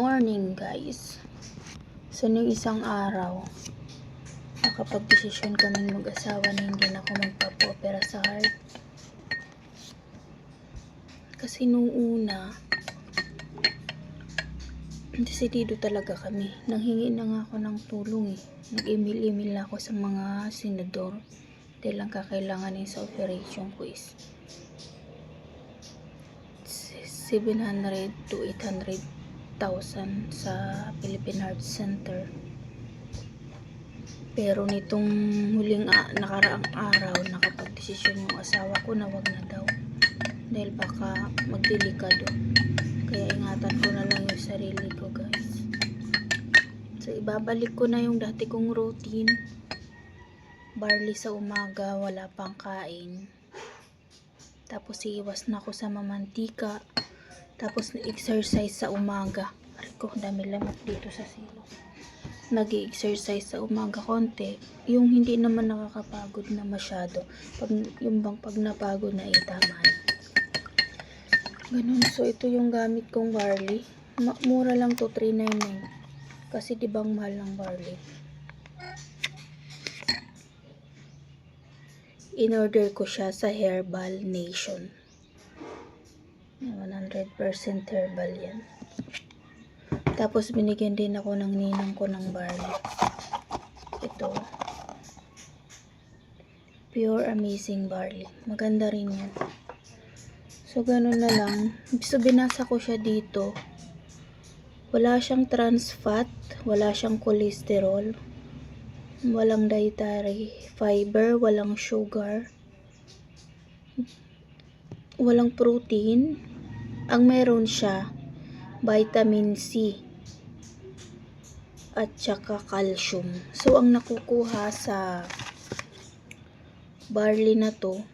Morning guys. So nung isang araw, nakapag-desisyon kaming mag-asawa na hindi na ako magpapa-opera sa heart. Kasi nung una, desidido talaga kami. Nanghingi na nga ako ng tulong eh. Nag-email-email na ako sa mga senador. Dahil ang kakailanganin sa operation ko is 700 to 800 1,000 sa Philippine Heart Center. Pero nitong huling a- nakaraang araw, nakapag-desisyon yung asawa ko na wag na daw. Dahil baka magdelikado. Kaya ingatan ko na lang yung sarili ko, guys. So, ibabalik ko na yung dati kong routine. Barley sa umaga, wala pang kain. Tapos, iiwas na ako sa mamantika. Tapos nag-exercise sa umaga. Aray ko, dami lamok dito sa silo. Nag-exercise sa umaga konti. Yung hindi naman nakakapagod na masyado. Pag, yung bang pag napagod na itama na. Ganun. So, ito yung gamit kong barley. Ma- mura lang to, 399. Kasi di bang mahal ng barley. In-order ko siya sa Herbal Nation. 100% herbal yan. Tapos binigyan din ako ng ninang ko ng barley. Ito. Pure Amazing Barley. Maganda rin yan. So, ganun na lang. So, binasa ko siya dito. Wala siyang trans fat. Wala siyang cholesterol. Walang dietary fiber. Walang sugar. Walang protein. Ang meron siya, vitamin C at saka calcium. So, ang nakukuha sa barley na to,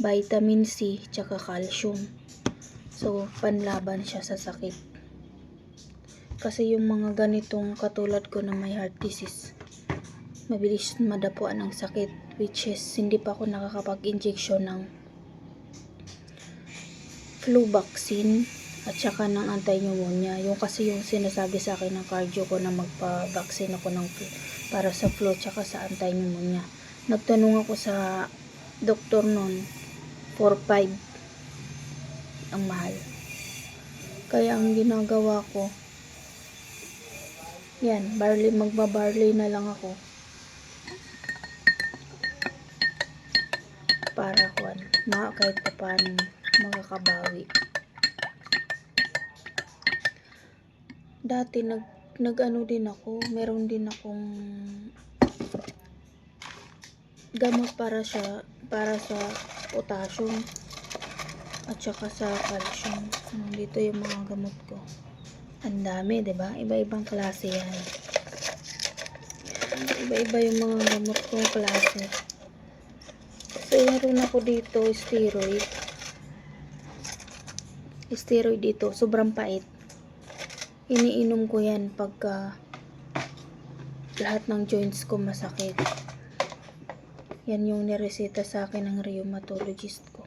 vitamin C tsaka calcium. So, panlaban siya sa sakit. Kasi yung mga ganitong katulad ko na may heart disease, mabilis madapuan ng sakit which is hindi pa ako nakakapag-injection ng flu vaccine at saka ng anti-pneumonia. Yung kasi yung sinasabi sa akin ng cardio ko na magpa-vaccine ako ng para sa flu at saka sa anti-pneumonia. Nagtanong ako sa doktor nun, 4-5 ang mahal. Kaya ang ginagawa ko, yan, barley, magbabarley na lang ako. Para kuan, ma kahit pa paano makakabawi. Dati nag nag-ano din ako, meron din akong gamot para sa para sa potassium at saka sa calcium. Dito yung mga gamot ko. Ang dami, 'di ba? Iba-ibang klase 'yan. Iba-iba yung mga gamot kong klase. So, meron ako dito, steroid. Steroid dito, sobrang pait. Iniinom ko yan pagka lahat ng joints ko masakit. Yan yung nireseta sa akin ng rheumatologist ko.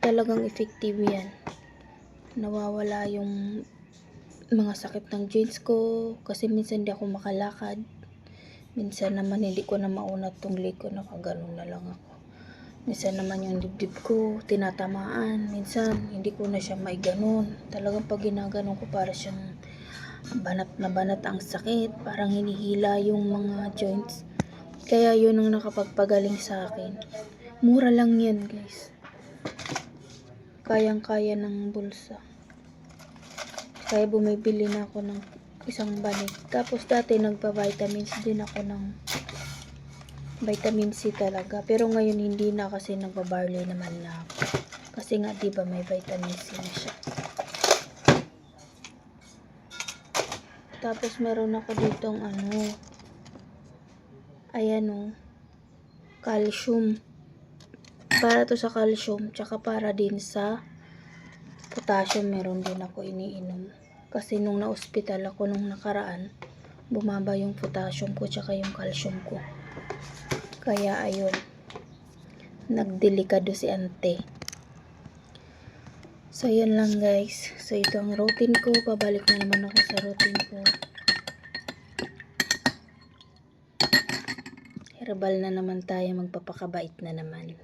Talagang effective yan. Nawawala yung mga sakit ng joints ko kasi minsan di ako makalakad. Minsan naman hindi ko na maunat tong leg ko, nakaganon na lang ako. Minsan naman yung dibdib ko, tinatamaan. Minsan, hindi ko na siya maiganon. Talagang pag ginaganon ko, para siyang banat na banat ang sakit. Parang hinihila yung mga joints. Kaya yun ang nakapagpagaling sa akin. Mura lang yan, guys. Kayang-kaya ng bulsa. Kaya bumibili na ako ng isang banig. Tapos dati nagpa-vitamins din ako ng vitamin C talaga. Pero ngayon hindi na kasi nagbabarley naman na ako. Kasi nga 'di ba may vitamin C na siya. Tapos meron ako ditong ano ayan o calcium. Para to sa calcium tsaka para din sa potassium meron din ako iniinom. Kasi nung na-hospital ako nung nakaraan, bumaba yung potassium ko tsaka yung calcium ko. Kaya ayun, nagdelikado si ante. So, yun lang guys. So, ito ang routine ko. Pabalik na naman ako sa routine ko. Herbal na naman tayo. Magpapakabait na naman.